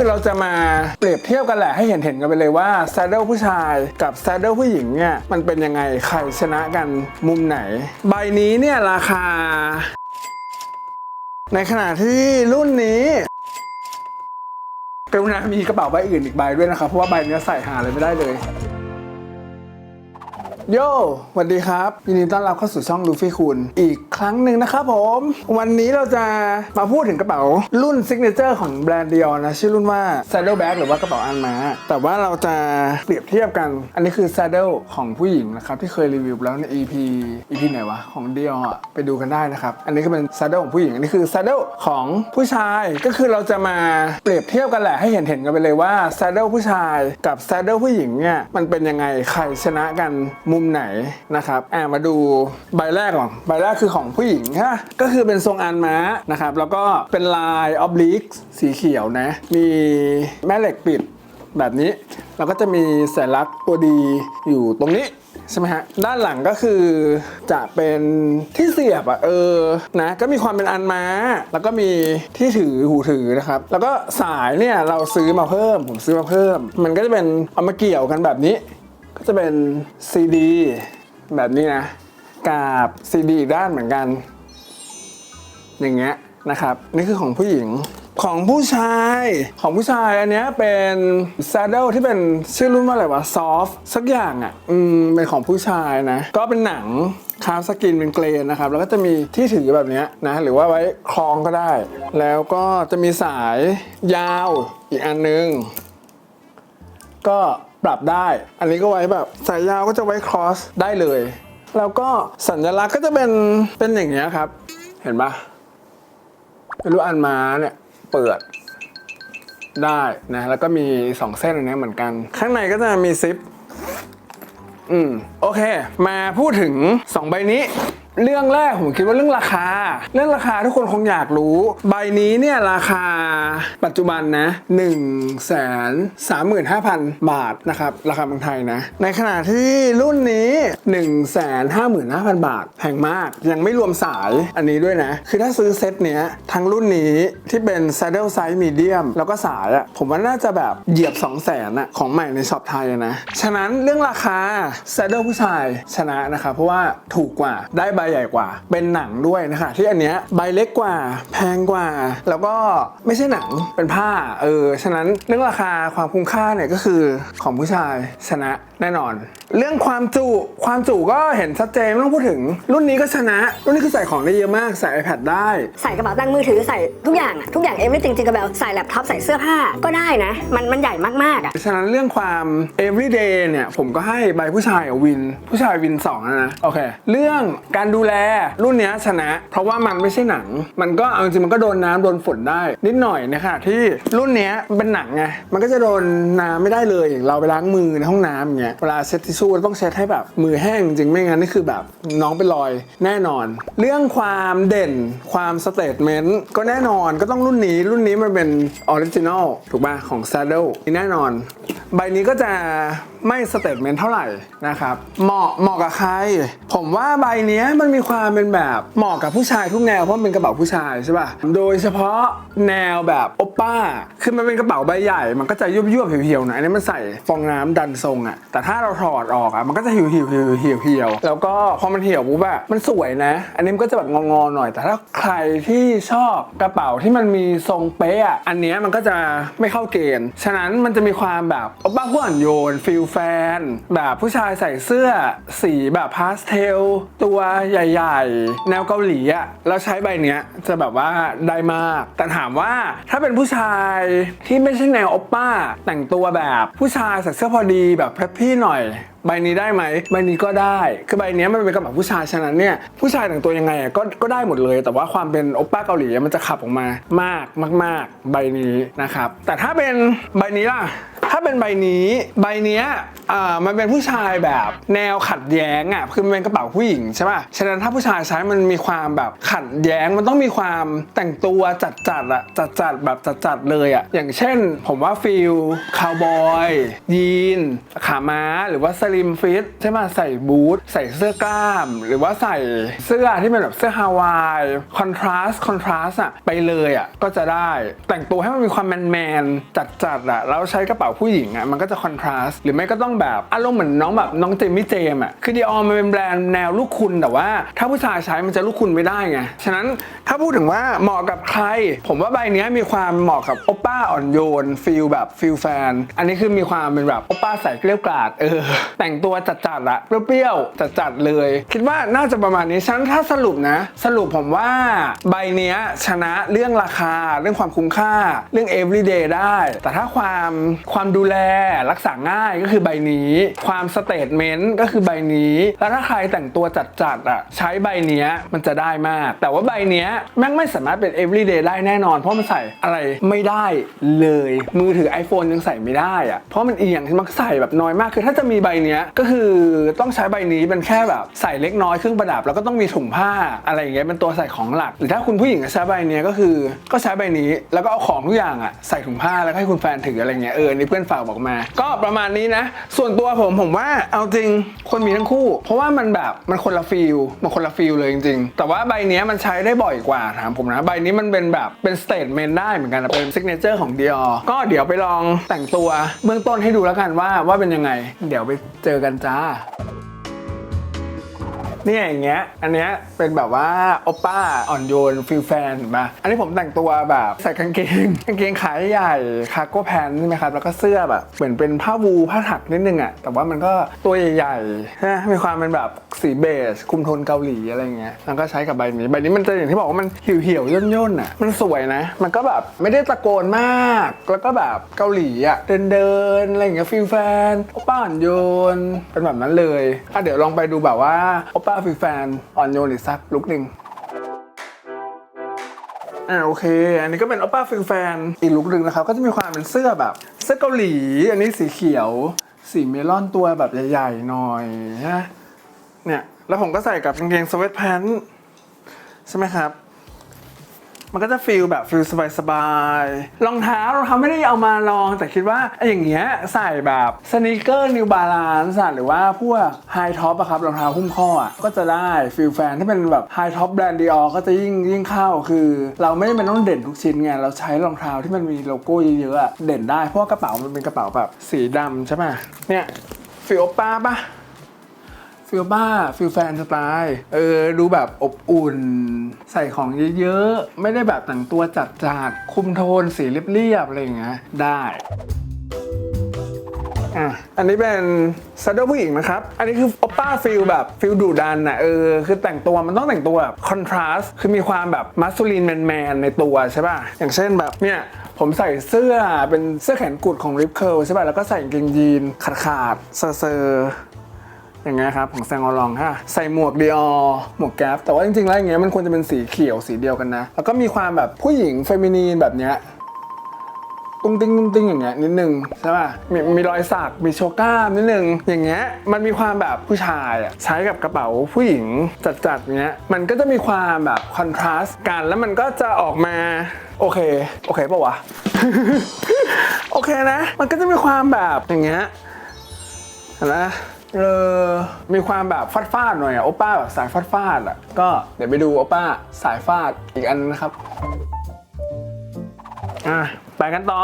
คือเราจะมาเปรียบเทียบกันแหละให้เห็นเห็นๆกันไปเลยว่าซ a ด d l e ผู้ชายกับซ a ด d l e ผู้หญิงเนี่ยมันเป็นยังไงใครชนะกันมุมไหน ใบนี้เนี่ยราคา ในขณะที่รุ่นนี้กรุณามีกระเป๋าใบอื่นอีกใบด้วยนะครับเพราะว่าใบนี้ใส่หาอะไรไม่ได้เลย โยสวัสดีครับ ยินดีต้อนรับเข้าสู่ช่องลูฟี่คุณ อีกครั้งหนึ่งนะครับผม วันนี้เราจะมาพูดถึงกระเป๋ารุ่นซิกเนเจอร์ของแบรนด์เดียวนะ ชื่อรุ่นว่า Saddle Bag หรือว่ากระเป๋าอันม้า แต่ว่าเราจะเปรียบเทียบกัน อันนี้คือ Saddle ของผู้หญิงนะครับ ที่เคยรีวิวแล้วใน EP EP ไหนวะ ของเดียวอะไปดูกันได้นะครับ อันนี้ก็เป็น Saddle ของผู้หญิง อันนี้คือ Saddle ของผู้ชาย ก็คือเราจะมาเปรียบเทียบกันแหละให้เห็นเห็นๆกันไปเลยว่า Saddle ผู้ชายกับ Saddle ผู้หญิงเนี่ยมันเป็นยังไงใครชนะกันมุมไหนนะครับอ่ามาดูใบแรกก่อนใบแรกคือของผู้หญิงค่ะก็คือเป็นทรงอันม้านะครับแล้วก็เป็นลายออบลิกสีเขียวนะมีแม่เหล็กปิดแบบนี้ แล้วก็จะมีสัญลักษณ์ตัวดีอยู่ตรงนี้ใช่ไหมฮะด้านหลังก็คือจะเป็นที่เสียบอะเออนะก็มีความเป็นอันม้า แล้วก็มีที่ถือหูถือนะครับ แล้วก็สายเนี่ยเราซื้อมาเพิ่ม ผมซื้อมาเพิ่ม มันก็จะเป็นเอามาเกี่ยวกันแบบนี้ ก็จะเป็นซีดีแบบนี้นะกับซีดีอีกด้านเหมือนกัน อย่างเงี้ยนะครับ นี่คือของผู้หญิงของผู้ชายของผู้ชายอันเนี้ยเป็น saddle ที่เป็นชื่อรุ่นว่าอะไรวะ soft สักอย่างอะอืมเป็นของผู้ชายนะ ก็เป็นหนังคาร์สกินเป็นเกรนนะครับ แล้วก็จะมีที่ถือแบบนี้นะ หรือว่าไว้คล้องก็ได้ แล้วก็จะมีสายยาวอีกอันนึง ก็ ปรับได้ อันนี้ก็ไว้แบบสายยาวก็จะไว้ cross ได้เลย แล้วก็สัญลักษณ์ก็จะเป็นเป็นอย่างเงี้ยครับ เห็นปะไม่รู้อันม้าเนี่ยเปิดได้นะแล้วก็มี 2 เส้นอันนี้เหมือนกัน ข้างในก็จะมีซิปอืมโอเค มาพูดถึง 2 ใบนี้ เรื่องแรกผมคิดว่าเรื่องราคา เรื่องราคาทุกคนคงอยากรู้ ใบนี้เนี่ยราคาปัจจุบันนะ1นึ่งแสนสามหมื่นห้าพันบาทนะครับราคาเมืองไทยนะ ในขณะที่รุ่นนี้1นึ่งแสนห้าหมื่นห้าพันบาทแพงมาก ยังไม่รวมสายอันนี้ด้วยนะ คือถ้าซื้อเซตเนี้ยทั้งรุ่นนี้ที่เป็น saddle size medium แล้วก็สายอะผมว่าน่าจะแบบเหยียบ 2 0 0แสนอะของใหม่ในช็อปไทยนะ ฉะนั้นเรื่องราคา saddle ผู้ชายชนะนะครับเพราะว่าถูกกว่าได้ใบใหญ่กว่า เป็นหนังด้วยนะคะที่อันเนี้ยใบเล็กกว่า แพงกว่า แล้วก็ไม่ใช่หนังเป็นผ้าเออฉะนั้นเรื่องราคาความคุ้มค่าเนี่ยก็คือของผู้ชายชนะแน่นอน เรื่องความจุความจุก็เห็นชัดเจนไม่ต้องพูดถึง รุ่นนี้ก็ชนะ รุ่นนี้คือใส่ของได้เยอะมากใส่ iPad ได้ ใส่กระเป๋าตังค์มือถือใส่ทุกอย่างอะทุกอย่างเอ r y t h i n g จริงกระเป๋าใส่แล็ปท็อปใส่เสื้อผ้าก็ได้นะ มันมันใหญ่มากๆอะฉะนั้นเรื่องความ everyday เนี่ยผมก็ให้ใบผู้ชายกับวิน ผู้ชายวิน2นะนะโอเค เรื่องการดููแล รุ่นนี้ชนะ เพราะว่ามันไม่ใช่หนัง มันก็เอาจริงมันก็โดนน้ำโดนฝนได้ นิดหน่อยนะคะที่รุ่นนี้มันเป็นหนังไงมันก็จะโดนน้ำไม่ได้เลยอย่างเราไปล้างมือในห้องน้ำอย่างเงี้ยเวลาเช็ดทิชชู่ต้องเช็ดให้แบบมือแห้งจริงไม่งั้นนี่คือแบบน้องเป็นรอยแน่นอน เรื่องความเด่นความสเตทเมนต์ก็แน่นอนก็ต้องรุ่นนี้รุ่นนี้มันเป็นออริจินอลถูกป่ะของ Saddle นี่แน่นอน ใบนี้ก็จะไม่สเตทเมนต์เท่าไหร่นะครับ เหมาะเหมาะกับใคร ผมว่าใบนี้มันมีความเป็นแบบเหมาะกับผู้ชายทุกแนวเพราะมันเป็นกระเป๋าผู้ชายใช่ป่ะ โดยเฉพาะแนวแบบโอปป้า คือมันเป็นกระเป๋าใบใหญ่ มันก็จะยุบยุบเหี่ยวๆหน่อยอันนี้มันใส่ฟองน้ำดันทรงอะแต่ถ้าเราถอดออกอะมันก็จะเหี่ยวเหี่ยวเหี่ยวเหี่ยวเหี่ยวแล้วก็พอมันเหี่ยวปุ๊บอะมันสวยนะ อันนี้มันก็จะแบบงอๆหน่อย แต่ถ้าใครที่ชอบกระเป๋าที่มันมีทรงเป๊ะอะอันนี้มันก็จะไม่เข้าเกณฑ์ ฉะนั้นมันจะมีความแบบโอปป้าผู้อ่อนโยนฟิลแฟน แบบผู้ชายใส่เสื้อสีแบบพาสเทล ตัวใหญ่ ๆ แนวเกาหลีอะแล้วใช้ใบเนี้ยจะแบบว่าได้มาก แต่ถามว่าถ้าเป็นผู้ชายที่ไม่ใช่แนวโอปป้า แต่งตัวแบบผู้ชายใส่เสื้อพอดีแบบเพรพพี่หน่อยใบนี้ได้ไหมใบนี้ก็ได้ คือใบเนี้ยมันเป็นกระเป๋าผู้ชายฉะนั้นเนี่ยผู้ชายแต่งตัวยังไงอะก็ก็ได้หมดเลย แต่ว่าความเป็นโอปป้าเกาหลีมันจะขับออกมามากมาก ๆ ใบนี้นะครับแต่ถ้าเป็นใบนี้ล่ะ เป็นใบนี้ ใบเนี้ย อ่ามันเป็นผู้ชายแบบแนวขัดแย้งอะคือมันเป็นกระเป๋าผู้หญิงใช่ป่ะฉะนั้นถ้าผู้ชายใช้มันมีความแบบขัดแย้งมันต้องมีความแต่งตัวจัดจัดอะจัดจัดแบบจัดจัดเลยอะอย่างเช่น ผมว่าฟิลคาวบอยยีนขาม้าหรือว่าสลิมฟิตใช่ไหมใส่บูทใส่เสื้อกล้าม หรือว่าใส่เสื้อที่เป็นแบบเสื้อฮาวายคอนทราสต์คอนทราสต์อะไปเลยอะก็จะได้แต่งตัวให้มันมีความแมนแมนจัดจัดอะแล้วใช้กระเป๋าผู้หญิงอะมันก็จะคอนทราสต์หรือไม่ก็ต้องแบบอารมณ์เหมือนน้องแบบน้องเจมี่เจม์อะคือดีออมันเป็นแบรนด์แนวลูกคุณแต่ว่า ถ้าผู้ชายใช้มันจะลูกคุณไม่ได้ไงฉะนั้นถ้าพูดถึงว่าเหมาะกับใคร ผมว่าใบเนี้ยมีความเหมาะกับโอป้าอ่อนโยนฟิลแบบฟิลแฟน อันนี้คือมีความเป็นแบบโอป้าใส่เกลี้ยวกล่อดเออแต่งตัวจัดๆอะเปรี้ยวๆจัดๆเลย คิดว่าน่าจะประมาณนี้ฉะนันถ้าสรุปนะ สรุปผมว่าใบเนี้ยชนะเรื่องราคา เรื่องความคุ้มค่า เรื่อง everyday ได้ แต่ถ้าความความดูแลรักษาง่ายก็คือใบนี้ ความสเตทเมนต์ก็คือใบนี้ แล้วถ้าใครแต่งตัวจัดๆอะใช้ใบเนี้ยมันจะได้มาก แต่ว่าใบเนี้ยแม่งไม่สามารถเป็น everyday ได้แน่นอน เพราะมันใส่อะไรไม่ได้เลย มือถือ iPhone ยังใส่ไม่ได้อะเพราะมันเอียงมันใส่แบบน้อยมาก คือถ้าจะมีใบเนี้ยก็คือต้องใช้ใบนี้เป็นแค่แบบใส่เล็กน้อยเครื่องประดับ แล้วก็ต้องมีถุงผ้าอะไรอย่างเงี้ยเป็นตัวใส่ของหลัก หรือถ้าคุณผู้หญิงใช้ใบเนี้ยก็คือ ก็ใช้ใบนี้แล้วก็เอาของทุกอย่างอะใส่ถุงผ้าแล้วให้คุณแฟนถืออะไรเงี้ยเออนนี่เพื่อนฝากบอกมา ก็ประมาณนี้นะส่วนตัวผมผมว่าเอาจริงคนมีทั้งคู่ เพราะว่ามันแบบมันคนละฟิลมันคนละฟิลเลยจริง ๆ แต่ว่าใบนี้มันใช้ได้บ่อยกว่าถามผมนะ ใบนี้มันเป็นแบบเป็นสเตทเมนต์ได้เหมือนกันเป็นซิกเนเจอร์ของดีออก็เดี๋ยวไปลองแต่งตัวเบื้องต้นให้ดูแล้วกันว่าว่าเป็นยังไง เดี๋ยวไปเจอกันจ้า เนี่ยอย่างเงี้ย อันเนี้ยเป็นแบบว่าโอป้าอ่อนโยนฟิลแฟนเห็นปะอันนี้ผมแต่งตัวแบบใส่กางเกงกางเกงขาใหญ่คาร์โก้แพนใช่ไหมครับ แล้วก็เสื้อแบบเหมือนเป็นผ้าวูผ้าถักนิดนึงอะแต่ว่ามันก็ตัวใหญ่ๆนะมีความเป็นแบบสีเบจคุมโทนเกาหลีอะไรเงี้ยแล้วก็ใช้กับใบนี้ ใบนี้มันจะอย่างที่บอกว่ามันเหี่ยวๆย่นๆอะมันสวยนะ มันก็แบบไม่ได้ตะโกนมาก แล้วก็แบบเกาหลีอะเดินๆอะไรอย่างเงี้ยฟิลแฟนโอป้าอ่อนโยนเป็นแบบนั้นเลยอะเดี๋ยวลองไปดูแบบว่าโอป้าฟิลแฟนอ่อนโยนอีกสักลุกหนึ่งอ่าโอเค อันนี้ก็เป็น oppa ฟิลแฟนอีกลุคหนึ่งนะครับ ก็จะมีความเป็นเสื้อแบบ เสื้อเกาหลี อันนี้สีเขียว สีเมลอนตัวแบบใหญ่ๆหน่อยนะเนี่ย แล้วผมก็ใส่กับกางเกงสเวตแพนท์ใช่ไหมครับ มันก็จะฟีลแบบฟีลสบายๆรองเท้ารองเท้าไม่ได้เอามาลอง แต่คิดว่าไอ้อย่างเงี้ยใส่แบบสน e เกอร์นิวบาลานซ์หรือว่าพวกไฮท็อปอะครับรองเท้าหุ้มข้ออะก็จะได้ฟีลแฟนถ้าเป็นแบบไฮท็อปแบรนด์ดีออก็จะยิ่งยิ่งเข้าคือ เราไม่จำเป็นต้องเด่นทุกชิ้นไงเราใช้รองเท้าที่มันมีโลโก้เยอะๆอะเด่นได้เพราะกระเป๋ามันเป็นกระเป๋าแบบสีดำใช่ไหมเนี่ยฟิลโอป้าปะ ฟิลบ้าฟิลแฟนสไตล์เออดูแบบอบอุ่น ใส่ของเยอะๆ ไม่ได้แบบแต่งตัวจัดจาดคุมโทนสีเรียบๆอะไรอย่างเงี้ยได้อะอันนี้เป็นซัดเดิลผู้หญิงนะครับ อันนี้คือโอป้าฟิลแบบฟิลดุดันอะเออ คือแต่งตัวมันต้องแต่งตัวแบบคอนทราสต์คือมีความแบบมัสซูลินแมนๆในตัวใช่ป่ะ อย่างเช่นแบบเนี่ยผมใส่เสื้อเป็นเสื้อแขนกุดของริปเคิลใช่ป่ะ แล้วก็ใส่กางเกงยีนขาดๆเซอร์ อย่างเงี้ยครับของแซงอลองฮะใส่หมวกดีออหมวกแก๊ปแต่ว่าจริงๆแล้วอย่างเงี้ยมันควรจะเป็นสีเขียวสีเดียวกันนะ แล้วก็มีความแบบผู้หญิงเฟมินีนแบบเนี้ยตุ้งติ้งตุ้งติ้งอย่างเงี้ยนิดนึงใช่ป่ะมีมีรอยสักมีโชว์กล้ามนิดนึงอย่างเงี้ยมันมีความแบบผู้ชายอะใช้กับกระเป๋าผู้หญิงจัดๆเงี้ยมันก็จะมีความแบบคอนทราสต์กันแล้วมันก็จะออกมาโอเคโอเคปะวะโอเคนะ มันก็จะมีความแบบอย่างเงี้ยเห็นไหม เออมีความแบบฟาดฟาดหน่อยอะโอป้าแบบสายฟาดฟาดๆอะก็เดี๋ยวไปดูโอป้าสายฟาดอีกอันนะครับอะไปกันต่อ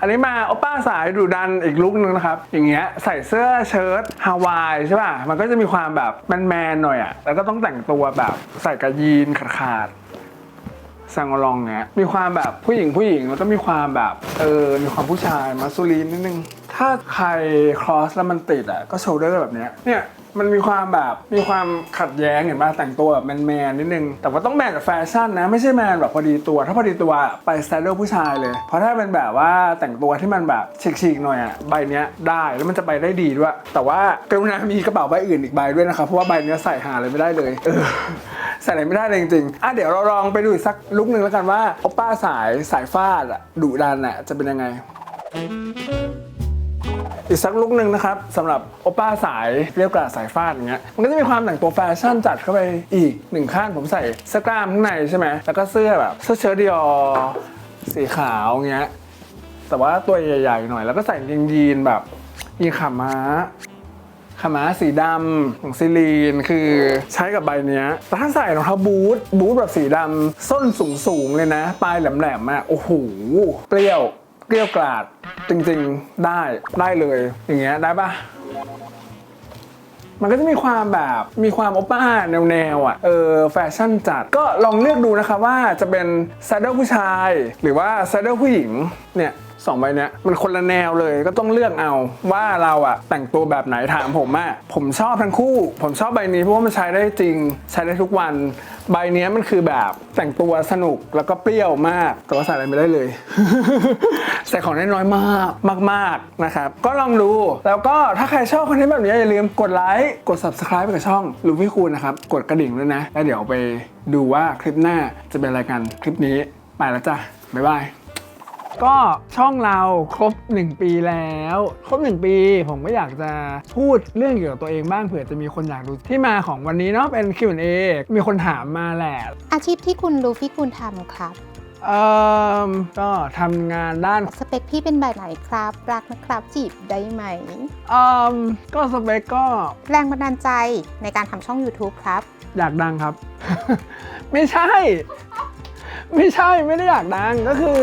อันนี้มาโอป้าสายดุดันอีกลุกนึงนะครับ อย่างเงี้ยใส่เสื้อเชิ้ตฮาวายใช่ป่ะ มันก็จะมีความแบบแมนๆหน่อยอะแล้วก็ต้องแต่งตัวแบบใส่กระยีนขาดๆซังลองเนี้ยมีความแบบผู้หญิงผู้หญิงแล้วก็มีความแบบเออมีความผู้ชายมาซูลีนนิดนึง ถ้าใครครอสแล้วมันติดอะก็โชเดอร์แบบเนี้ยเนี่ยมันมีความแบบมีความขัดแย้งเห็นป่ะแต่งตัวแบบแมนๆนิดนึง แต่ว่าต้องแมนกับแฟชั่นนะ ไม่ใช่แมนแบบพอดีตัว ถ้าพอดีตัวไปสไตล์ผู้ชายเลย เพราะถ้าเป็นแบบว่าแต่งตัวที่มันแบบฉีกๆหน่อยอะใบเนี้ยได้แล้วมันจะไปได้ดีด้วย แต่ว่ากรุณามีกระเป๋าใบอื่นอีกใบด้วยนะครับเพราะว่าใบเนี้ยใส่หาเลยไม่ได้เลยเออใส่อะไรไม่ได้เลยจริงๆอะเดี๋ยวเราลองไปดูอีกสักลุกหนึ่งแล้วกันว่าโอป้าสายสายฟาดอะดุดันอะจะเป็นยังไง อีกสักลุกหนึ่งนะครับสำหรับโอป้าสายเรียกกราสายฟาดอย่างเงี้ยมันก็จะมีความแต่งตัวแฟชั่นจัดเข้าไปอีกหนึ่งขั้นผมใส่เสื้อกล้ามข้างในใช่ไหมแล้วก็เสื้อแบบเสื้อเชิ้ตดิออสีขาวเงี้ยแต่ว่าตัวใหญ่ๆหน่อย แล้วก็ใส่กางยีนแบบยีนขาม้าขาม้าสีดำของซิลีนคือใช้กับใบเนี้ยแต่ถ้าใส่รองเท้าบูทบูทแบบสีดำส้นสูงๆเลยนะ ปลายแหลมๆอะโอ้โหเปรี้ยว เกลี้ยวกลาดจริงๆได้ได้เลยอย่างเงี้ยได้ปะมันก็จะมีความแบบมีความโอป้าแนวๆอะเออแฟชั่นจัดก็ลองเลือกดูนะคะว่าจะเป็นซ a ดเดิลผู้ชาย หรือว่าซ a ดเดิลผู้หญิงเนี่ย สองใบเนี้ยมันคนละแนวเลยก็ต้องเลือกเอาว่าเราอะแต่งตัวแบบไหนถามผมอะผมชอบทั้งคู่ ผมชอบใบนี้เพราะว่ามันใช้ได้จริง ใช้ได้ทุกวัน ใบนี้มันคือแบบแต่งตัวสนุกแล้วก็เปรี้ยวมากแต่ว่าใส่อะไรไม่ได้เลยใส่ของได้น้อยมากมาก ๆนะครับ ก็ลองดูแล้วก็ถ้าใครชอบคอนเทนต์แบบนี้อย่าลืมกดไลค์กด subscribe ไปกับช่องลูฟี่คูณนะครับ กดกระดิ่งด้วยนะ แล้วเดี๋ยวไปดูว่าคลิปหน้าจะเป็นอะไรกันคลิปนี้ไปแล้วจ้ะบ๊ายบาย ก็ช่องเราครบ 1 ปีแล้ว ครบ 1 ปี ผมก็อยากจะพูดเรื่องเกี่ยวกับตัวเองบ้างเผื่อจะมีคนอยากดูที่มาของวันนี้เนาะเป็น Q&A มีคนถามมาแหละ อาชีพที่คุณลูฟี่คุณทำครับ เอ่อก็ทำงานด้าน สเปคพี่เป็นแบบไหนครับ รักนะครับจีบได้ไหม เอ่อก็สเปคก็แรงบันดาลใจในการทำช่อง YouTube ครับ อยากดังครับ ไม่ใช่ ไม่ใช่ไม่ได้อยากดังก็คือ